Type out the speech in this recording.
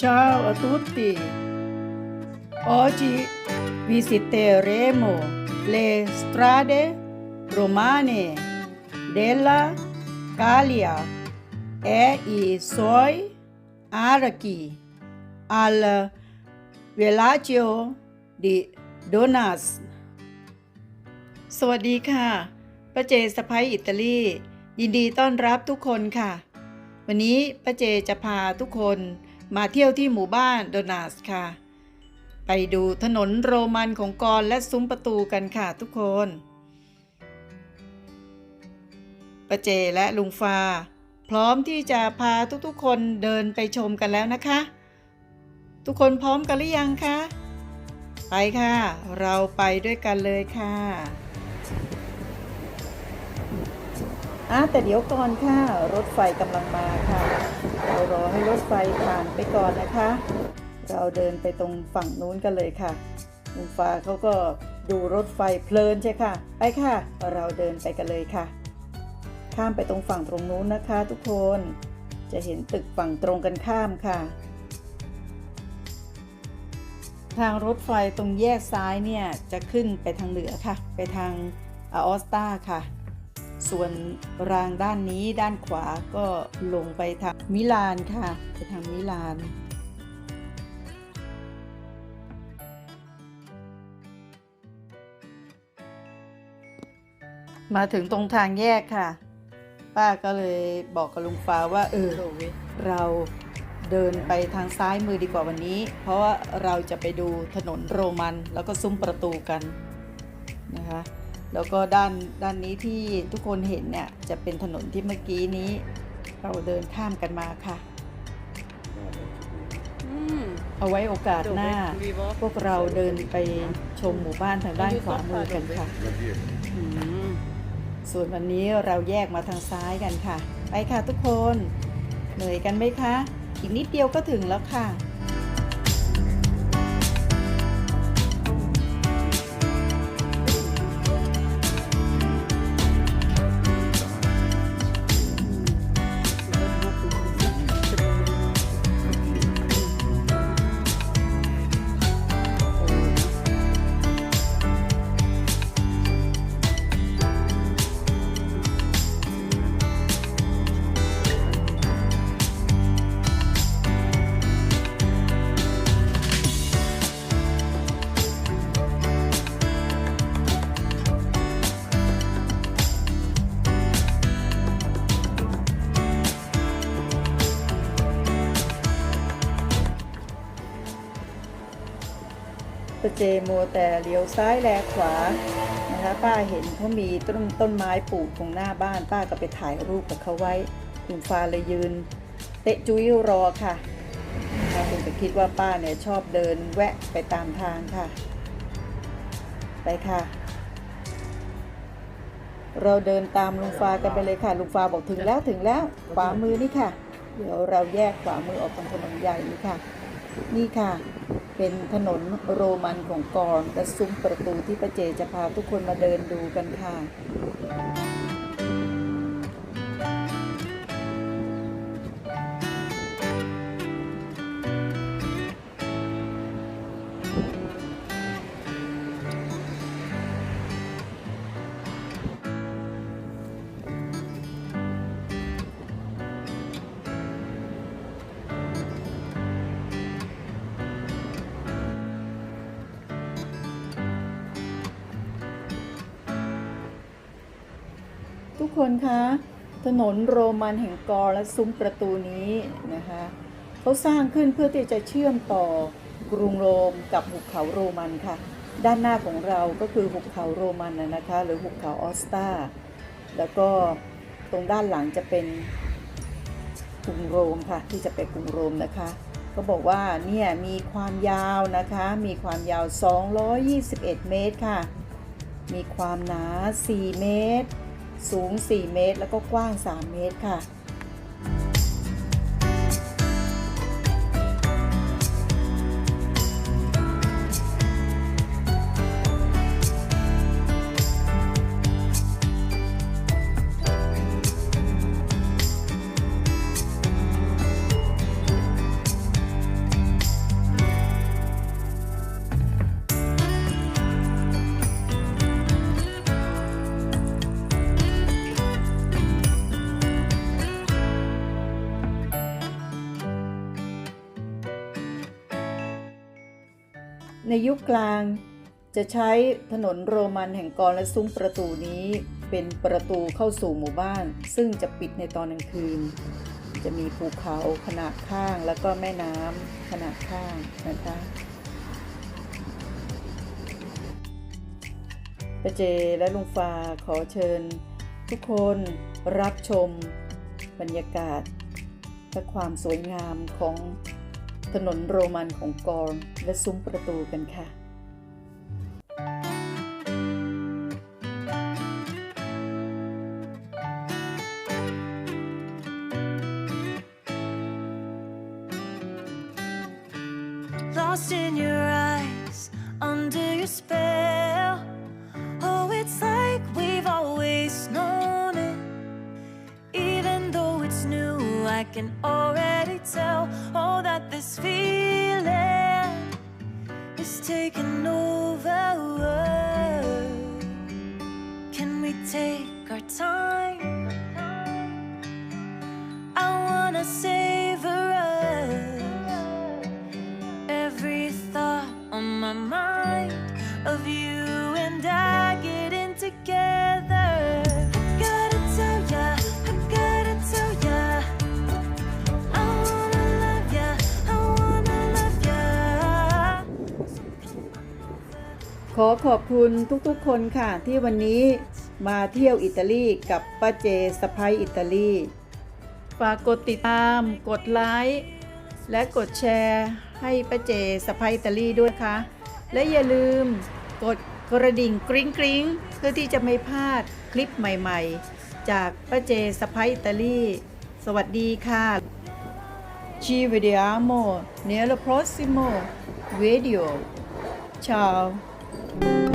Ciao a tutti. Oggi visiteremo le strade romane della Gallia e i suoi archi al villaggio di Donas สวัสดีค่ะป้าเจสะพ้ยอิตาลียินดีต้อนรับทุกคนค่ะ วันนี้ป้าเจจะพาทุกคน มาเที่ยวที่หมู่บ้านโดนัสค่ะ ไปดูถนนโรมันของกรและซุ้มประตูกันค่ะทุกคนปเจและลุงฟ้าพร้อมที่จะพาทุกๆ คนเดินไปชมกันแล้วนะคะ ทุกคนพร้อมกันหรือยังคะ ไปค่ะ เราไปด้วยกันเลยค่ะอะแต่เดี๋ยวก่อนค่ะ รถไฟกำลังมาค่ะ ให้รถไฟผ่านไปก่อนนะคะ เราเดินไปตรงฝั่งนู้นกันเลยค่ะลุงฟ้าเขาก็ดูรถไฟเพลินใช่ค่ะ ไปค่ะ เราเดินไปกันเลยค่ะ ข้ามไปตรงฝั่งตรงนู้นนะคะ ทุกคน จะเห็นตึกฝั่งตรงกันข้ามค่ะ ทางรถไฟตรงแยกซ้ายเนี่ยจะขึ้นไปทางเหนือค่ะ ไปทางอาออสตาค่ะ ส่วนรางด้านนี้ด้านขวาก็ลงไปทางมิลานค่ะไปทางมิลานมาถึงตรงทางแยกค่ะ ป้าก็เลยบอกกับลุงฟ้าว่า เออ เราเดินไปทางซ้ายมือดีกว่าวันนี้ เพราะว่าเราจะไปดูถนนโรมันแล้วก็ซุ้มประตูกันนะคะ แล้วก็ด้านด้านนี้ที่ทุกคนเห็นเนี่ยจะเป็นถนนที่เมื่อกี้นี้ เราเดินข้ามกันมาค่ะ Mm. เอาไว้โอกาสหน้า Dove vivo? พวกเราเดินไปชมหมู่บ้านทางด้านขวามือกันค่ะ Mm. ส่วนวันนี้เราแยกมาทางซ้ายกันค่ะ ไปค่ะทุกคน เหนื่อยกันไหมคะ อีกนิดเดียวก็ถึงแล้วค่ะ เจมัวแต่เลี้ยวซ้ายแลขวานะคะป้าเห็นเขามีต้นต้นไม้ปลูกตรงหน้าบ้าน ป้าก็ไปถ่ายรูปกับเขาไว้คุณฟ้าเลยยืน เตะจุ้ยรอค่ะนะคะคุณจะคิดว่าป้าเนี่ยชอบเดินแวะไปตามทางค่ะ ไปค่ะ เราเดินตามลุงฟ้ากันไปเลยค่ะ ลุงฟ้าบอกถึงแล้วถึงแล้วขวามือนี่ค่ะ เดี๋ยวเราแยกขวามือออกตรงถนนใหญ่นี่ค่ะ นี่ค่ะ เป็นถนนโรมันของกรและซุ้มประตูที่ประเจจะพาทุกคนมาเดินดูกันค่ะ คนคะถนนโรมันแห่งกอและซุ้มประตูนี้นะคะเขาสร้างขึ้นเพื่อที่จะเชื่อมต่อกรุงโรมกับหุบเขาโรมันค่ะ ด้านหน้าของเราก็คือหุบเขาโรมันนะคะ หรือหุบเขาออสตาแล้วก็ตรงด้านหลังจะเป็นกรุงโรมค่ะ ที่จะไปกรุงโรมนะคะก็บอกว่าเนี่ยมีความยาวนะคะ มีความยาว 221 เมตรค่ะ มีความหนา 4 เมตร สูง 4 เมตร แล้วก็กว้าง 3 เมตรค่ะ ในยุคกลางจะใช้ถนนโรมันแห่งกรและซุ้มประตูนี้เป็นประตูเข้าสู่หมู่บ้าน ซึ่งจะปิดในตอนกลางคืน จะมีภูเขาขนาดข้างแล้วก็แม่น้ำขนาดข้างนะคะปเจและลุงฟ้าขอเชิญ ทุกคนรับชม บรรยากาศและความสวยงามของ ถนนโรมันของกอร์และซุ้มประตูกันค่ะ I can already tell this feeling. ขอขอบคุณทุกๆ คนค่ะ ที่วันนี้มาเที่ยวอิตาลีกับป้าเจสะพ้ายอิตาลีฝากกดติดตาม กดไลค์และกดแชร์ให้ป้าเจสะพ้ายอิตาลีด้วยค่ะ และอย่าลืมกดกระดิ่งกริ๊งกริ๊งเพื่อที่จะไม่พลาดคลิปใหม่ๆ จากป้าเจสะพ้ายอิตาลีสวัสดีค่ะ Ci vediamo nel prossimo video. Ciao. thank you